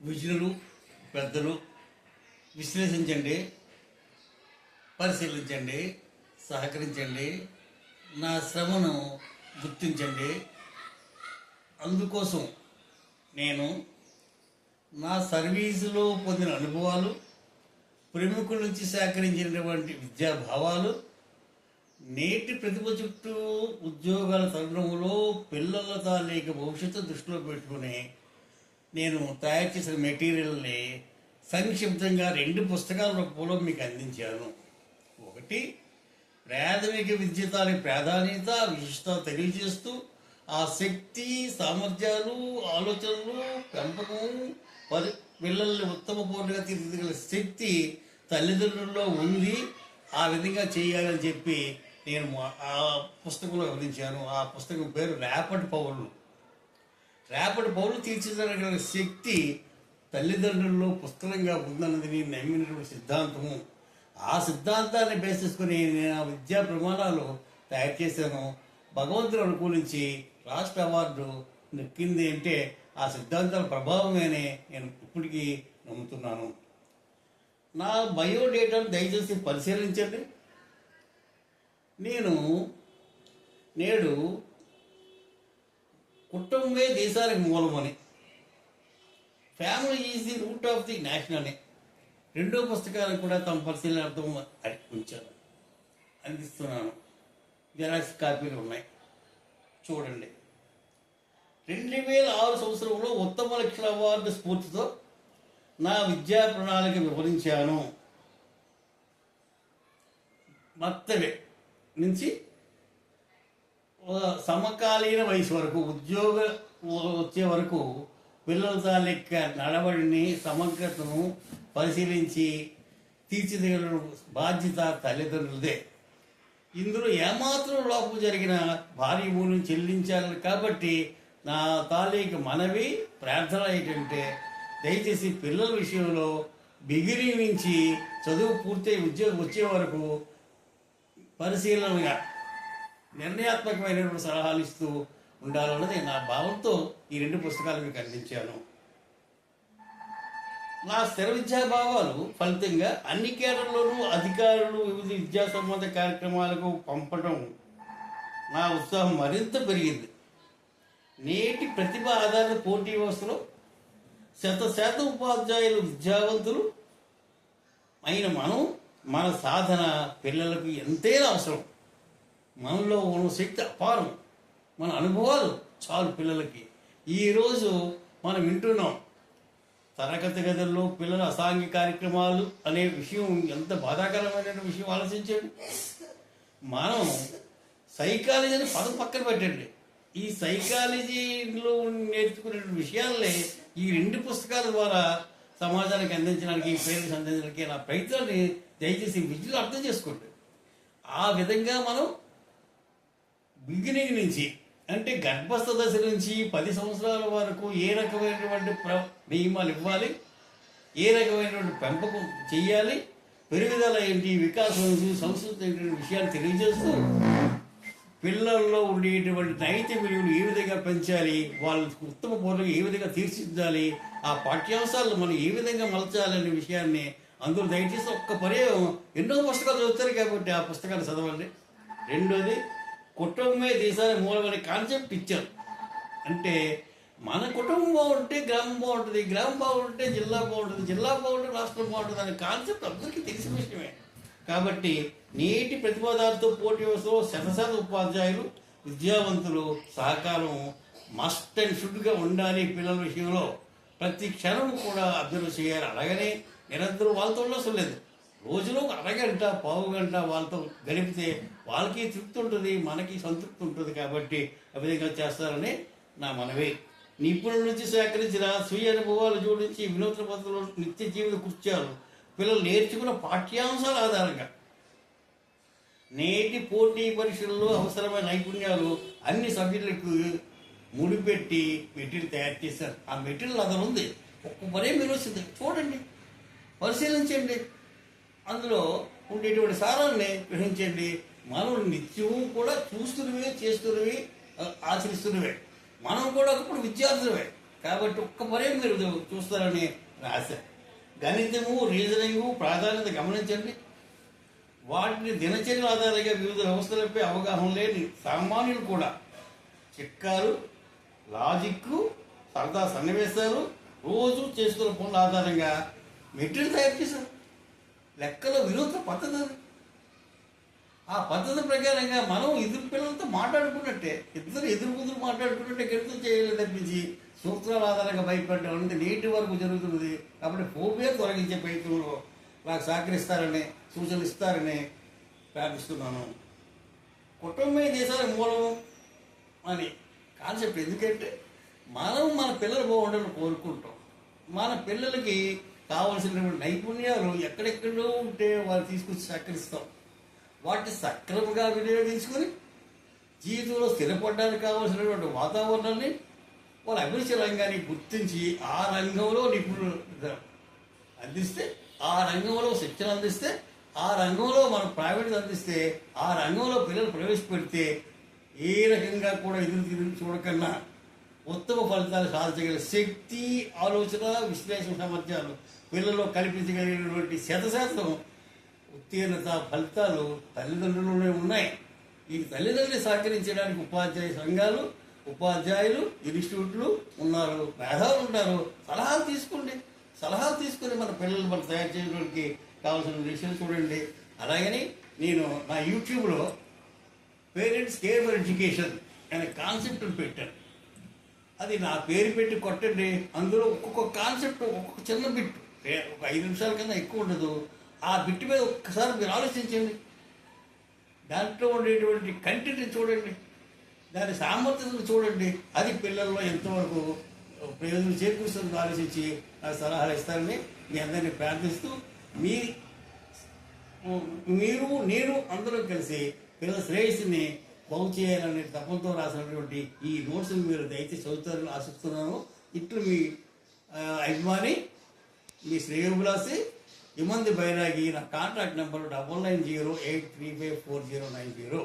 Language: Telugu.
విజయులు పెద్దలు విశ్లేషించండి పరిశీలించండి సహకరించండి నా శ్రమను గుర్తించండి. అందుకోసం నేను నా సర్వీసులో పొందిన అనుభవాలు ప్రముఖుల నుంచి సేకరించినటువంటి విద్యాభావాలు నేటి ప్రతిభ చుట్టూ ఉద్యోగాల తరుణంలో పిల్లల తాలూకు భవిష్యత్తు దృష్టిలో పెట్టుకుని నేను తయారు చేసిన మెటీరియల్ని సంక్షిప్తంగా రెండు పుస్తకాల రూపంలో మీకు అందించాను. ఒకటి ప్రాథమిక విద్య ప్రాధాన్యత విశిష్టత తెలియజేస్తూ ఆ శక్తి సామర్థ్యాలు ఆలోచనలు పెంపకం పరి పిల్లల్ని ఉత్తమ పౌరులుగా తీర్చిదిగల శక్తి తల్లిదండ్రుల్లో ఉంది ఆ విధంగా చేయాలని చెప్పి నేను మా- ఆ పుస్తకంలో వివరించాను. ఆ పుస్తకం పేరు రేపటి పౌరులు. రేపటి పౌరులు తీర్చిదిద్దగల శక్తి తల్లిదండ్రుల్లో పుస్తకంగా ఉందన్నది నేను నమ్మినటువంటి సిద్ధాంతము. ఆ సిద్ధాంతాన్ని బేస్ చేసుకుని నేను ఆ విద్యా ప్రమాణాలు తయారు చేశాను. భగవంతుడు అనుకూలించి రాష్ట్ర అవార్డు నెక్కింది అంటే ఆ సిద్ధాంతాల ప్రభావమేనే నేను ఇప్పటికీ నమ్ముతున్నాను. నా బయోడేటాను దయచేసి పరిశీలించండి. నేను నేడు కుటుంబమే దేశానికి మూలమని family is the root of the nation అని. రెండో పుస్తకాలను కూడా తమ పరిశీలన అర్థం ఉంచారు. అందిస్తున్నాను. జెరాక్స్ కాపీలు ఉన్నాయి. చూడండి. రెండు వేల ఆరు సంవత్సరంలో ఉత్తమ లక్షల అవార్డు స్ఫూర్తితో నా విద్యా ప్రణాళిక వివరించాను. మత్తవే నుంచి సమకాలీన వయసు వరకు ఉద్యోగ వచ్చే వరకు పిల్లల తాలెక్క నడవడిని సమగ్రతను పరిశీలించి తీర్చిదిద్దిన బాధ్యత తల్లిదండ్రులదే. ఇందులో ఏమాత్రం లోపం జరిగిన భారీ మూల్యం చెల్లించాలి కాబట్టి నా తాలూకు మనవి ప్రార్థన ఏంటంటే దయచేసి పిల్లల విషయంలో బిగిరి నుంచి చదువు పూర్తయి ఉద్యోగం వచ్చే వరకు పరిశీలనగా నిర్ణయాత్మకమైనటువంటి సలహాలు ఇస్తూ ఉండాలన్నది నా భావంతో ఈ రెండు పుస్తకాలు మీకు అందించాను. నా స్థిర విద్యా భావాలు ఫలితంగా అన్ని కేటర్లోనూ అధికారులు వివిధ విద్యా సంబంధ కార్యక్రమాలకు పంపడం నా ఉత్సాహం మరింత పెరిగింది. నేటి ప్రతిభ ఆధారిత పోటీ వ్యవస్థలో శత శాతం ఉపాధ్యాయులు విద్యావంతులు అయిన మనం మన సాధన పిల్లలకు ఎంతైనా అవసరం. మనలో ఉన్న శక్తి అపారం. మన అనుభవాలు చాలు పిల్లలకి. ఈరోజు మనం వింటున్నాం తరగతి గదుల్లో పిల్లల అసాంఘిక కార్యక్రమాలు అనే విషయం ఎంత బాధాకరమైన విషయం ఆలోచించండి. మనం సైకాలజీ అని పదం పక్కన పెట్టండి. ఈ సైకాలజీలో నేర్చుకునే విషయాలనే ఈ రెండు పుస్తకాల ద్వారా సమాజానికి అందించడానికి పేరెంట్స్ అందించడానికి నా ప్రయత్నాన్ని దయచేసి విద్యలో అర్థం చేసుకోండి. ఆ విధంగా మనం బిగినింగ్ నుంచి అంటే గర్భస్థ దశ నుంచి పది సంవత్సరాల వరకు ఏ రకమైనటువంటి ప్ర నియమాలు ఇవ్వాలి? ఏ రకమైనటువంటి పెంపకం చేయాలి పెరుగుదల ఏంటి? వికాసం ఏంటి? సంస్కృతి ఏంటి? విషయాలు తెలియజేస్తూ పిల్లల్లో ఉండేటువంటి నైతిక విలువలు ఏ విధంగా పెంచాలి? వాళ్ళ ఉత్తమ పౌరులకు ఏ విధంగా తీర్చిదిద్దాలి? ఆ పాఠ్యాంశాలను మనం ఏ విధంగా మలచాలనే విషయాన్ని అందులో దయచేసి ఒక్క పర్యాయం. ఎన్నో పుస్తకాలు చదువుతారు కాబట్టి ఆ పుస్తకాలు చదవండి. రెండోది కుటుంబమే దేశానికి మూలమనే కాన్సెప్ట్ ఇచ్చారు. అంటే మన కుటుంబం బాగుంటే గ్రామం బాగుంటుంది గ్రామం బాగుంటే జిల్లా బాగుంటుంది జిల్లా బాగుంటే రాష్ట్రం బాగుంటుంది అనే కాన్సెప్ట్ అందరికీ తెలిసిన విషయమే. కాబట్టి నేటి ప్రతిపాదాలతో పోటీ వ్యవస్థలో శతశాత ఉపాధ్యాయులు విద్యావంతులు సహకారం మస్ట్ అండ్ షుడ్గా ఉండాలి పిల్లల విషయంలో. ప్రతి క్షణం కూడా అబ్జర్వ్ చేయాలి. అలాగనే నిరంతరం వాళ్ళతో ఉండవసరం లేదు. రోజులో ఒక అరగంట పావు గంట వాళ్ళతో గడిపితే వాళ్ళకి తృప్తి ఉంటుంది మనకి సంతృప్తి ఉంటుంది కాబట్టి ఆ విధంగా చేస్తారని నా మనవి. నిపుణుల నుంచి సేకరించిన స్వీయ అనుభవాలు జోడించి వినూత్న పద్ధతిలో నిత్య జీవిత కృత్యాలు పిల్లలు నేర్చుకున్న పాఠ్యాంశాల ఆధారంగా నేటి పోటీ పరీక్షల్లో అవసరమైన నైపుణ్యాలు అన్ని సబ్జెక్టులకు ముడిపెట్టి మెటీరియల్ తయారు చేశారు. ఆ మెటీరియల్ అతను ఉంది. ఒక్క పనే మీరు వచ్చింది. చూడండి. పరిశీలించండి. అందులో ఉండేటువంటి సారాన్ని గ్రహించండి. మనం నిత్యము కూడా చూస్తున్నవే చేస్తున్నవి ఆచరిస్తున్నవే. మనం కూడా ఒకప్పుడు విద్యార్థులమే. కాబట్టి ఒక్క పరే మీరు చూస్తారని ఆశ గణితము రీజనింగు ప్రాధాన్యత గమనించండి. వాటిని దినచర్య ఆధారంగా వివిధ వ్యవస్థలపై అవగాహన లేని సామాన్యులు కూడా చిక్కారు లాజిక్ సరదా సన్నివేశాలు రోజు చేస్తున్న పనుల ఆధారంగా మెటీరియల్ తయారు చేశారు. లెక్కలో వినూత్న పద్ధతి ఆ పద్ధతి ప్రకారంగా మనం ఎదురు పిల్లలతో మాట్లాడుకున్నట్టే. ఇద్దరు ఎదురు కుదురు మాట్లాడుకున్నట్టే గణితం చేయలేదు తప్పించి సూత్రాల ఆధారంగా భయపడడం అనేది నేటి వరకు జరుగుతున్నది. కాబట్టి ఫోబియా తొలగించే ప్రయత్నంలో నాకు సహకరిస్తారని సూచనలు ఇస్తారని ప్రార్థిస్తున్నాను. కుటుంబమే దేశాల మూలం అని కాన్సెప్ట్ ఎందుకంటే మనం మన పిల్లలు బాగుండాలని కోరుకుంటాం. మన పిల్లలకి కావలసినటువంటి నైపుణ్యాలు ఎక్కడెక్కడో ఉంటే వాళ్ళు తీసుకొచ్చి సహకరిస్తాం. వాటిని సక్రమంగా వినియోగించుకొని జీవితంలో స్థిరపడడానికి కావాల్సినటువంటి వాతావరణాన్ని వాళ్ళ అభిరుచి రంగాన్ని గుర్తించి ఆ రంగంలో నిపుణులు అందిస్తే ఆ రంగంలో శిక్షణ అందిస్తే ఆ రంగంలో మనం ప్రైవేట్ అందిస్తే ఆ రంగంలో పిల్లలు ప్రవేశపెడితే ఏ రకంగా కూడా ఎదురు తిరిగి చూడకన్నా ఉత్తమ ఫలితాలు సాధించగల శక్తి ఆలోచన విశ్లేషణ సామర్థ్యాలు పిల్లల్లో కల్పించగలిగినటువంటి శతశాతం ఉత్తీర్ణత ఫలితాలు తల్లిదండ్రులలోనే ఉన్నాయి. ఈ తల్లిదండ్రులు సహకరించడానికి ఉపాధ్యాయ సంఘాలు ఉపాధ్యాయులు ఇన్స్టిట్యూట్లు ఉన్నారు మేధావులు ఉన్నారు. సలహాలు తీసుకోండి. సలహాలు తీసుకుని మన పిల్లలు మనం తయారు చేయడానికి కావాల్సిన విషయాలు చూడండి. అలాగని నేను నా యూట్యూబ్లో పేరెంట్స్ కేర్ ఫర్ ఎడ్యుకేషన్ అనే కాన్సెప్ట్ పెట్టాను. అది నా పేరు పెట్టి కొట్టండి. అందులో ఒక్కొక్క కాన్సెప్ట్ ఒక్కొక్క చిన్న బిట్ ఒక ఐదు నిమిషాల కన్నా ఎక్కువ ఉండదు. ఆ బిట్టు మీద ఒక్కసారి మీరు ఆలోచించండి దాంట్లో ఉండేటువంటి కంటెంట్ని చూడండి. దాని సామర్థ్యతను చూడండి. అది పిల్లల్లో ఎంతవరకు ప్రయోజనం చేకూరుస్తుందో ఆలోచించి నాకు సలహాలు ఇస్తారని మీ అందరినీ ప్రార్థిస్తూ మీ మీరు నేను అందరూ కలిసి పిల్లల శ్రేయస్సుని బాగు చేయాలనే తపంతో రాసినటువంటి ఈ నోట్స్ మీరు దయచేసి చదువుతారని ఆశిస్తున్నాను. ఇట్లు మీ అభిమాని మీ శ్రేయోభిలాసి ಇಮಂದಿ ಬೈರಾಗಿ ನನ್ನ contact number double nine zero eight three five four zero nine zero